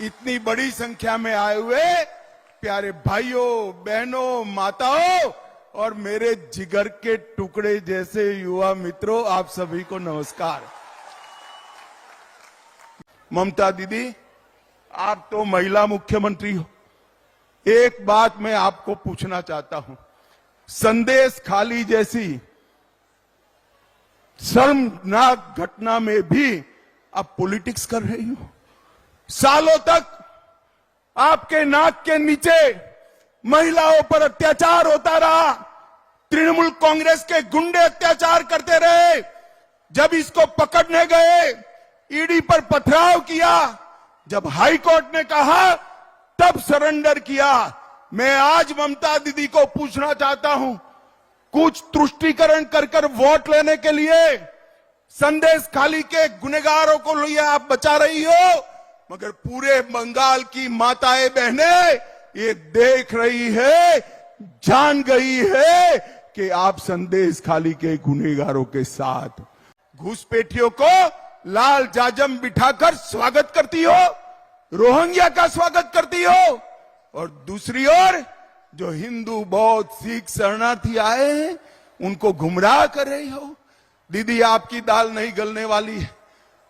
इतनी बड़ी संख्या में आए हुए प्यारे भाइयों, बहनों, माताओं और मेरे जिगर के टुकड़े जैसे युवा मित्रों, आप सभी को नमस्कार। ममता दीदी, आप तो महिला मुख्यमंत्री हो। एक बात मैं आपको पूछना चाहता हूँ। संदेश खाली जैसी शर्मनाक घटना में भी आप पॉलिटिक्स कर रही हो? सालों तक आपके नाक के नीचे महिलाओं पर अत्याचार होता रहा। तृणमूल कांग्रेस के गुंडे अत्याचार करते रहे। जब इसको पकड़ने गए, ईडी पर पथराव किया, जब हाई कोर्ट ने कहा, तब सरेंडर किया। मैं आज ममता दीदी को पूछना चाहता हूँ, कुछ तुष्टिकरण कर कर वोट लेने के लिए संदेश खाली के गुनेगारों को लिए आप बचा रही हो? मगर पूरे बंगाल की माताएँ बहनें, ये देख रही है, जान गई है कि आप संदेश खाली के गुनेगारों के साथ घुसपैठियों को लाल जाजम बिठाकर स्वागत करती हो, रोहिंग्या का स्वागत करती हो। और दूसरी ओर, जो हिंदू बौद्ध, सिख शरणार्थी आए हैं, उनको गुमराह कर रही हो। दीदी, आपकी दाल नहीं गलने वाली है।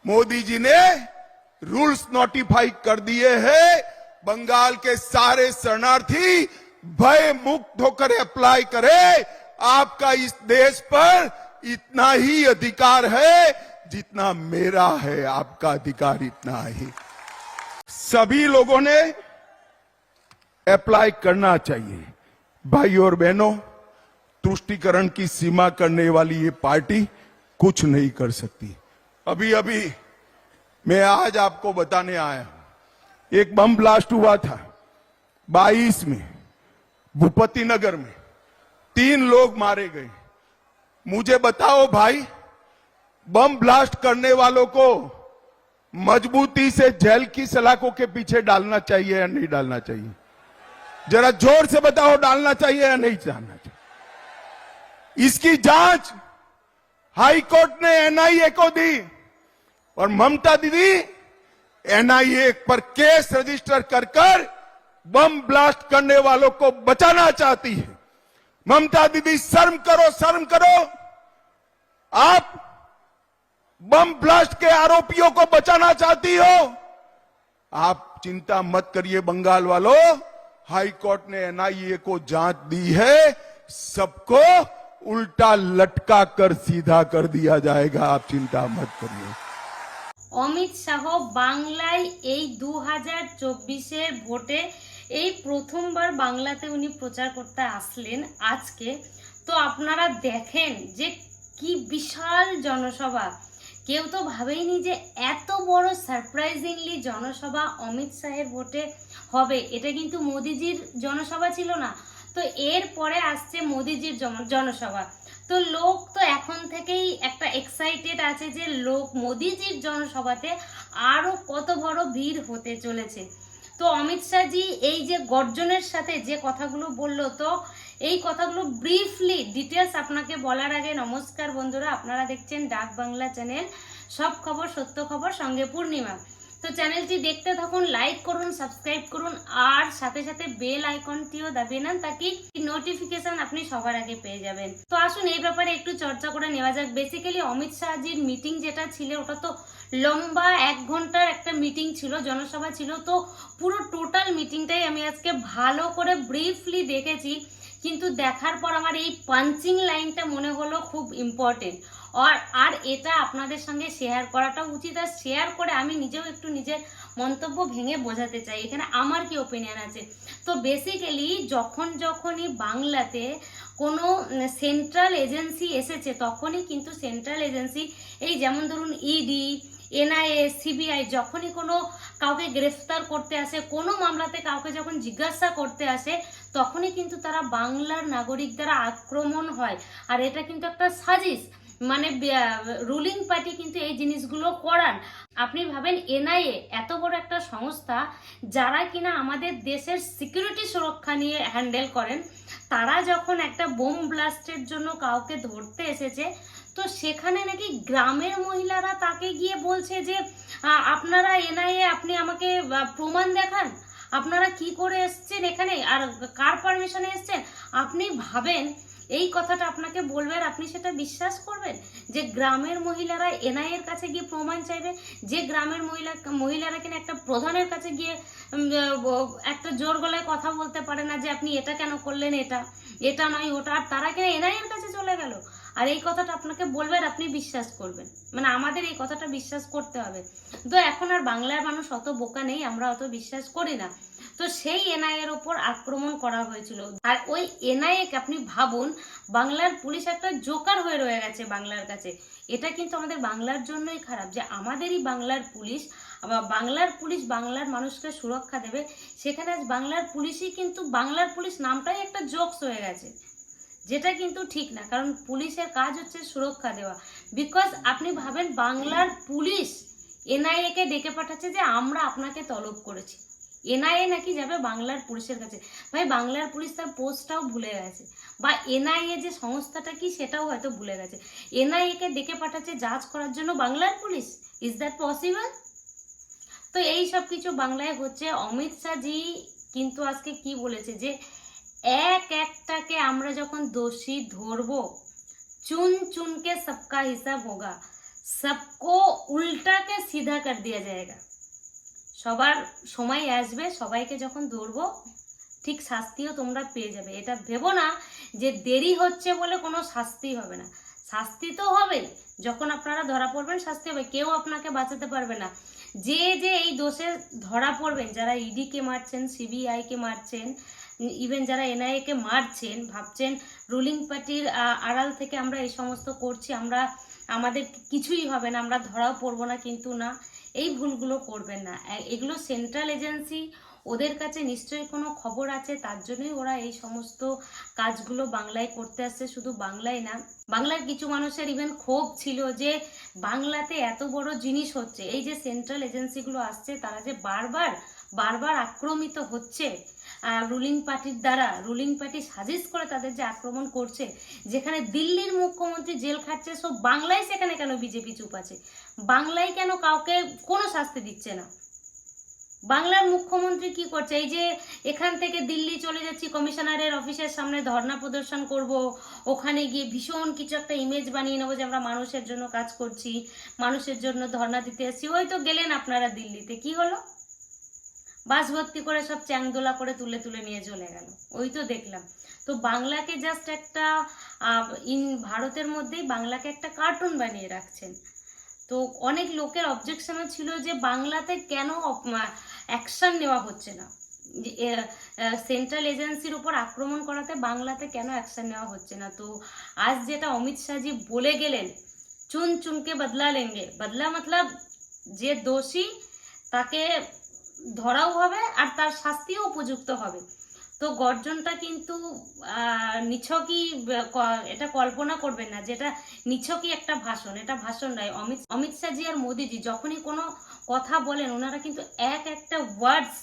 मोदी जी ने रूल्स नोटिफाई कर दिए हैं। बंगाल के सारे शरणार्थी भय मुक्त होकर अप्लाई करे। आपका इस देश पर इतना ही अधिकार है जितना मेरा है। आपका अधिकार इतना ही। सभी लोगों ने अप्लाई करना चाहिए। भाई और बहनों, तुष्टिकरण की सीमा करने वाली ये पार्टी कुछ नहीं कर सकती। अभी अभी मैं आज आपको बताने आया हूँ। एक बम ब्लास्ट हुआ था 22 में, भूपति नगर में। तीन लोग मारे गए। मुझे बताओ भाई, बम ब्लास्ट करने वालों को मजबूती से जेल की सलाखों के पीछे डालना चाहिए या नहीं डालना चाहिए? जरा ज़ोर से बताओ, डालना चाहिए या नहीं डालना चाहिए? इसकी जाँच हाई कोर्ट ने एनआईए को दी। और ममता दीदी, एनआईए पर केस रजिस्टर कर कर बम ब्लास्ट करने वालों को बचाना चाहती है। ममता दीदी, शर्म करो शर्म करो। आप बम ब्लास्ट के आरोपियों को बचाना चाहती हो? आप चिंता मत करिए बंगाल वालों। हाई कोर्ट ने एनआईए को जाँच दी है। सबको उल्टा लटका कर सीधा कर दिया जाएगा। आप चिंता मत करिए। অমিত শাহ বাংলায় এই দু হাজার চব্বিশের ভোটে এই প্রথমবার বাংলাতে উনি প্রচার করতে আসলেন আজকে। তো আপনারা দেখেন যে কি বিশাল জনসভা। কেউ তো ভাবেইনি যে এত বড় সারপ্রাইজিংলি জনসভা অমিত শাহের ভোটে হবে। এটা কিন্তু মোদিজির জনসভা ছিল না। তো এর পরে আসছে মোদিজির জনসভা। তো লোক তো এখন থেকেই একটা এক্সাইটেড আছে যে লোক মোদিজির জনসভাতে আরও কত বড় ভিড় হতে চলেছে। তো অমিত শাহজি এই যে গর্জনের সাথে যে কথাগুলো বলল, তো এই কথাগুলো ব্রিফলি ডিটেলস আপনাকে বলার আগে নমস্কার বন্ধুরা, আপনারা দেখছেন ডাক বাংলা চ্যানেল সব খবর সত্য খবর সঙ্গে পূর্ণিমা। তো চ্যানেলটি দেখতে থাকুন লাইক করুন সাবস্ক্রাইব করুন, আর সাথে সাথে বেল আইকনটিও দাবিয়ে নেন তাকি নোটিফিকেশন আপনি সবার আগে পেয়ে যাবেন। তো আসুন, এই ব্যাপারে একটু চর্চা করে নেওয়া যাক। বেসিক্যালি অমিত শাহজির মিটিং যেটা ছিল, ওটা তো লম্বা এক ঘণ্টার একটা মিটিং ছিল, জনসভা ছিল, তো পুরো টোটাল মিটিংটাই আমি আজকে ভালো করে ব্রিফলি দেখেছি। কিন্তু দেখার পর আমার এই পাঞ্চিং লাইনটা মনে হলো খুব ইম্পর্টেন্ট আর আর এটা আপনাদের সঙ্গে শেয়ার করাটা উচিত। আর শেয়ার করে আমি নিজেও একটু নিজের মন্তব্য ভেঙে বোঝাতে চাই। এখানে আমার কি ওপিনিয়ন আছে? তো বেসিক্যালি যখন যখনই বাংলাতে কোনো সেন্ট্রাল এজেন্সি এসেছে, তখনই কিন্তু সেন্ট্রাল এজেন্সি এই যেমন ধরুন ইডি এনআইএ সিবিআই যখনই কোনো কাউকে গ্রেফতার করতে আসে, কোনো মামলাতে কাউকে যখন জিজ্ঞাসা করতে আসে, তখনই কিন্তু তারা বাংলার নাগরিক দ্বারা আক্রমণ হয়। আর এটা কিন্তু একটা সাজিশ। মানে রুলিং পার্টি কিন্তু এই জিনিসগুলো করান আপনি ভাবেন এনআইএ এত বড় একটা সংস্থা, যারা কিনা আমাদের দেশের সিকিউরিটি সুরক্ষা নিয়ে হ্যান্ডেল করেন, তারা যখন একটা বোম ব্লাস্টের জন্য কাউকে ধরতে এসেছে, তো সেখানে নাকি গ্রামের মহিলারা তাকে গিয়ে বলছে যে আপনারা এনআইএ আপনি আমাকে প্রমাণ দেখান। আপনারা কি করে এসছেন এখানে? আর কার পারমিশনে এসছেন? আপনি ভাবেন এই কথাটা আপনাকে বলবে আর আপনি সেটা বিশ্বাস করবেন? যে গ্রামের মহিলারা এনআইয়ের কাছে গিয়ে প্রমাণ চাইবে? যে গ্রামের মহিলা, মহিলারা কিনা একটা প্রধানের কাছে গিয়ে একটা জোর গলায় কথা বলতে পারে না যে আপনি এটা কেন করলেন এটা? এটা নয়, ওটা, আর তারা কিনা এনআই এর কাছে চলে গেল। আর এই কথাটা আপনাকে বলবেন আপনি বিশ্বাস করবেন। মানে আমাদের এই কথাটা বিশ্বাস করতে হবে। তো এখন আর বাংলার মানুষ অত বোকা নেই, আমরা অত বিশ্বাস করি না। তো সেই এনআই এর ওপর আক্রমণ করা হয়েছিল। আর ওই এনআইএ আপনি ভাবুন, বাংলার পুলিশ একটা জোকার হয়ে রয়ে গেছে বাংলার কাছে। এটা কিন্তু আমাদের বাংলার জন্যই খারাপ যে আমাদেরই বাংলার পুলিশ বাংলার পুলিশ বাংলার মানুষকে সুরক্ষা দেবে। সেখানে আজ বাংলার পুলিশই কিন্তু বাংলার পুলিশ নামটাই একটা জোকস হয়ে গেছে। যেটা কিন্তু ঠিক না। কারণ পুলিশের কাজ হচ্ছে সুরক্ষা দেওয়া। বিকজ আপনি ভাবেন বাংলার পুলিশ এনআইএ কে ডেকে পাঠাচ্ছে যে আমরা আপনাকে তলব করেছি। এনআইএ নাকি যাবে বাংলার পুলিশের কাছে। ভাই, বাংলার পুলিশ তার পোস্টটাও ভুলে গেছে। বা এনআইএ যে সংস্থাটা কি সেটাও হয়তো ভুলে গেছে। এনআইএ কে ডেকে পাঠাচ্ছে জাজ করার জন্য বাংলার পুলিশ? ইজ দ্যাট পসিবল তো এই সব কিছু বাংলায় হচ্ছে। অমিত শাহজি কিন্তু আজকে কি বলেছে যে এক একটাকে আমরা যখন দোষী ধরবো, চুন চুনকে সবকা হিসাব হোগা। সবকো উল্টাকে সিধা কর দিয়া যায়গা। সবার সময় আসবে, সবাইকে যখন ধরবো, ঠিক শাস্তিও তোমরা পেয়ে যাবে। এটা ভেবো না যে দেরি হচ্ছে বলে কোনো শাস্তি হবে না। শাস্তি তো হবে যখন আপনারা ধরা পড়বেন, শাস্তি হবে। কেউ আপনাকে বাঁচাতে পারবে না। যে যে এই দোষে ধরা পড়বেন, যারা ইডি কে মারছেন সিবিআই কে মারছেন ইভেন যারা এনআইএ কে মারছেন, ভাবছেন রুলিং পার্টির আড়াল থেকে আমরা এই সমস্ত করছি, আমরা, আমাদের কিছুই হবে না, আমরা ধরাও পড়ব না কিন্তু না, এই ভুলগুলো করবেন না। এগুলো সেন্ট্রাল এজেন্সি ওদের কাছে নিশ্চয়ই কোনো খবর আছে, তার জন্যই ওরা এই সমস্ত কাজগুলো বাংলায় করতে আসছে, শুধু বাংলায় না। বাংলার কিছু মানুষের ইভেন ক্ষোভ ছিল যে বাংলাতে এত বড় জিনিস হচ্ছে, এই যে সেন্ট্রাল এজেন্সিগুলো আসছে, তারা যে বারবার বারবার আক্রমিত হচ্ছে রুলিং পার্টির দ্বারা রুলিং পার্টি সাজেস্ট করে তাদের যে আক্রমণ করছে, যেখানে দিল্লির মুখ্যমন্ত্রী জেল খাচ্ছে সব বাংলায় সেখানে কেন বিজেপি চুপ আছে? বাংলায় কেন কাউকে কোনো শাস্তি দিচ্ছে না? বাংলার মুখ্যমন্ত্রী কি করছে? এই যে এখান থেকে দিল্লি চলে যাচ্ছি, কমিশনারের অফিসের সামনে ধর্ণা প্রদর্শন করব, ওখানে গিয়ে ভীষণ কিছু একটা ইমেজ বানিয়ে নেব যে আমরা মানুষের জন্য কাজ করছি, মানুষের জন্য ধর্ণা দিতে এসেছি। ওই তো গেলেন আপনারা দিল্লিতে। কি হলো? বাস ভর্তি করে সব চ্যাংদোলা করে তুলে তুলে নিয়ে চলে গেল। ওই তো দেখলাম। তো বাংলাকে জাস্ট একটা ইন, ভারতের মধ্যেই বাংলাকে একটা কার্টুন বানিয়ে রাখছেন। তো অনেক লোকের অবজেকশনও ছিল যে বাংলাতে কেন অ্যাকশন নেওয়া হচ্ছে না? সেন্ট্রাল এজেন্সির উপর আক্রমণ করাতে বাংলাতে কেন অ্যাকশন নেওয়া হচ্ছে না? তো আজ যেটা অমিত শাহজি বলে গেলেন, চুন চুনকে বদলা লেঙ্গে। বদলা মতলব যে দোষী তাকে ধরাও হবে আর তার শাস্তিও উপযুক্ত হবে। তো গর্জনটা কিন্তু নিছকই এটা কল্পনা করবেন না যেটা নিছকই একটা ভাষণ, এটা ভাষণ নয়। অমিত অমিত শাহজি আর মোদিজি যখনই কোনো কথা বলেন, ওনারা কিন্তু এক একটা ওয়ার্ডস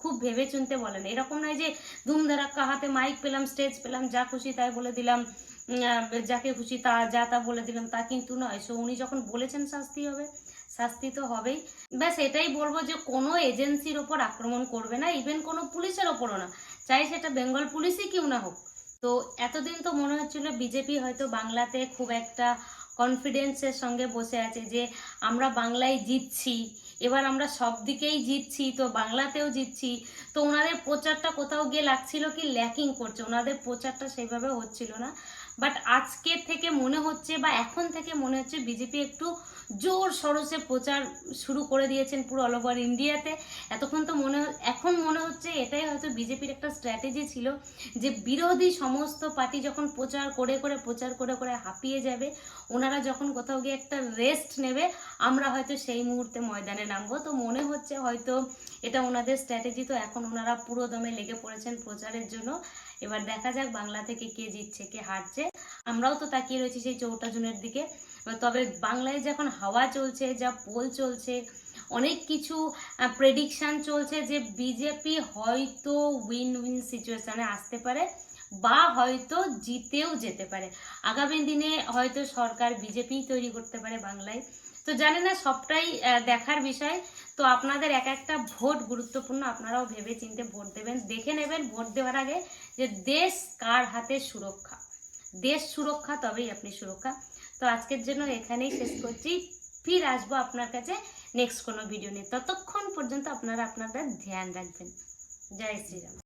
খুব ভেবে চিনতে বলেন। এরকম নয় যে ধুমধারাক্কা হাতে মাইক পেলাম স্টেজ পেলাম, যা খুশি তাই বলে দিলাম যাকে খুশি তা, যা তা বলে দিলাম, তা কিন্তু নয়। সো উনি যখন বলেছেন শাস্তি হবে শাস্তি তো হবেই। ব্যাস, এটাই বলব যে কোনো এজেন্সির ওপর আক্রমণ করবে না ইভেন কোনো পুলিশের ওপরও না। চাই সেটা বেঙ্গল পুলিশই কেউ না হোক। তো এতদিন তো মনে হচ্ছিল বিজেপি হয়তো বাংলাতে খুব একটা কনফিডেন্সের সঙ্গে বসে আছে যে আমরা বাংলায় জিতছি, এবার আমরা সব দিকেই জিতছি, তো বাংলাতেও জিতছি। তো ওনাদের প্রচারটা কোথাও গিয়ে লাগছিল কি? ল্যাকিং করছে। ওনাদের প্রচারটা সেইভাবে হচ্ছিল না। বাট আজকে থেকে মনে হচ্ছে বা এখন থেকে মনে হচ্ছে বিজেপি একটু জোর সরসে প্রচার শুরু করে দিয়েছেন পুরো অল ওভার ইন্ডিয়াতে। এতক্ষণ তো মনে এখন মনে হচ্ছে এটাই হয়তো বিজেপির একটা স্ট্র্যাটেজি ছিল যে বিরোধী সমস্ত পার্টি যখন প্রচার করে করে প্রচার করে করে হাঁপিয়ে যাবে, ওনারা যখন কোথাও গিয়ে একটা রেস্ট নেবে, আমরা হয়তো সেই মুহূর্তে ময়দানে নামবো। তো মনে হচ্ছে হয়তো এটা ওনাদের স্ট্র্যাটেজি তো এখন ওনারা পুরো দমে লেগে পড়েছেন প্রচারের জন্য। এবার দেখা যাক বাংলা থেকে কে জিতছে, কে হারছে। আমরাও তো তাকিয়ে রয়েছি সেই চৌঠা জুনের দিকে। তবে বাংলায় যখন হাওয়া চলছে, যা পোল চলছে, অনেক কিছু প্রেডিকশন চলছে যে বিজেপি হয়তো উইন উইন সিচুয়েশনে আসতে পারে বা হয়তো জিতেও যেতে পারে। আগামী দিনে হয়তো সরকার বিজেপি তৈরি করতে পারে বাংলায়। তো জানি না, সবটাই দেখার বিষয়। তো আপনাদের এক একটা ভোট গুরুত্বপূর্ণ, আপনারাও ভেবে চিন্তে ভোট দেবেন। দেখে নেবেন ভোট দেওয়ার আগে যে দেশ কার হাতে সুরক্ষা। দেশ সুরক্ষা তবেই আপনি সুরক্ষা। তো আজকের জন্য এখানেই শেষ করছি। ফির আসব আপনার কাছে নেক্সট কোনো ভিডিও নিয়ে। ততক্ষণ পর্যন্ত আপনারা আপনাদের ধ্যান রাখবেন। জয় শ্রীরাম।